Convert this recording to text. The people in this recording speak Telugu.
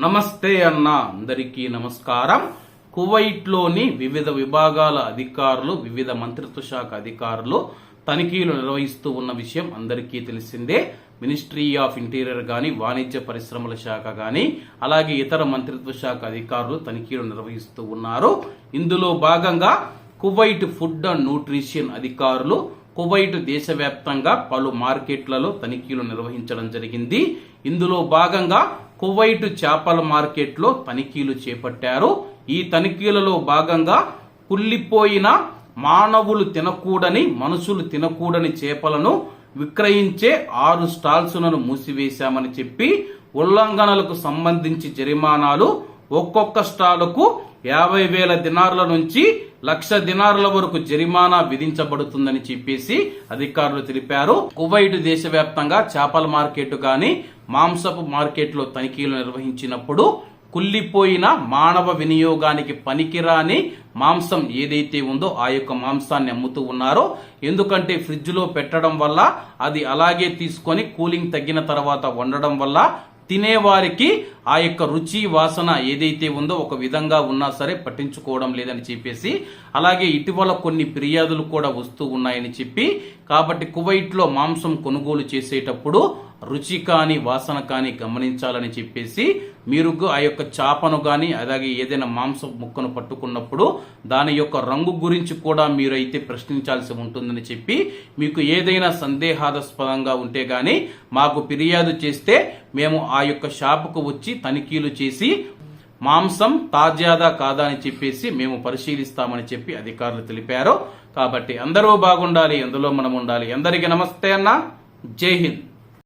నమస్తే అన్న. అందరికీ నమస్కారం. కువైట్లోని వివిధ విభాగాల అధికారులు వివిధ మంత్రిత్వ శాఖ అధికారులు తనిఖీలు నిర్వహిస్తూ ఉన్న విషయం అందరికీ తెలిసిందే. మినిస్ట్రీ ఆఫ్ ఇంటీరియర్ గాని వాణిజ్య పరిశ్రమల శాఖ గాని అలాగే ఇతర మంత్రిత్వ శాఖ అధికారులు తనిఖీలు నిర్వహిస్తూ ఉన్నారు. ఇందులో భాగంగా కువైట్ ఫుడ్ అండ్ న్యూట్రిషన్ అధికారులు కువైట్ దేశవ్యాప్తంగా పలు మార్కెట్లలో తనిఖీలు నిర్వహించడం జరిగింది. ఇందులో భాగంగా కువైట్ చేపల మార్కెట్లో తనిఖీలు చేపట్టారు. ఈ తనిఖీలలో భాగంగా కుళ్ళిపోయిన మానవులు తినకూడని మనుషులు తినకూడని చేపలను విక్రయించే ఆరు స్టాల్స్లను మూసివేశామని చెప్పి ఉల్లంఘనలకు సంబంధించి జరిమానాలు ఒక్కొక్క స్టాలుకు యాభై వేల దినార్ల నుంచి లక్ష దినారుల వరకు జరిమానా విధించబడుతుందని చెప్పేసి అధికారులు తెలిపారు. కువైట్ దేశవ్యాప్తంగా చేపల మార్కెట్ గాని మాంసపు మార్కెట్లో తనిఖీలు నిర్వహించినప్పుడు కుళ్ళిపోయిన మానవ వినియోగానికి పనికిరాని మాంసం ఏదైతే ఉందో ఆ యొక్క మాంసాన్ని అమ్ముతూ ఉన్నారో ఎందుకంటే ఫ్రిడ్జ్లో పెట్టడం వల్ల అది అలాగే తీసుకొని కూలింగ్ తగ్గిన తర్వాత వండడం వల్ల తినేవారికి ఆ యొక్క రుచి వాసన ఏదైతే ఉందో ఒక విధంగా ఉన్నా సరే పట్టించుకోవడం లేదని చెప్పేసి అలాగే ఇటీవల కొన్ని ఫిర్యాదులు కూడా వస్తూ ఉన్నాయని చెప్పి కాబట్టి కువైట్లో మాంసం కొనుగోలు చేసేటప్పుడు రుచి కానీ వాసన కానీ గమనించాలని చెప్పేసి మీరు ఆ యొక్క చేపను కానీ అలాగే ఏదైనా మాంసం ముక్కను పట్టుకున్నప్పుడు దాని యొక్క రంగు గురించి కూడా మీరు అయితే ప్రశ్నించాల్సి ఉంటుందని చెప్పి మీకు ఏదైనా సందేహాస్పదంగా ఉంటే కానీ మాకు ఫిర్యాదు చేస్తే మేము ఆ యొక్క షాపుకు వచ్చి తనిఖీలు చేసి మాంసం తాజాదా కాదా అని చెప్పేసి మేము పరిశీలిస్తామని చెప్పి అధికారులు తెలిపారు. కాబట్టి అందరూ బాగుండాలి ఎందులో మనం ఉండాలి అందరికీ నమస్తే అన్న. జై హింద్.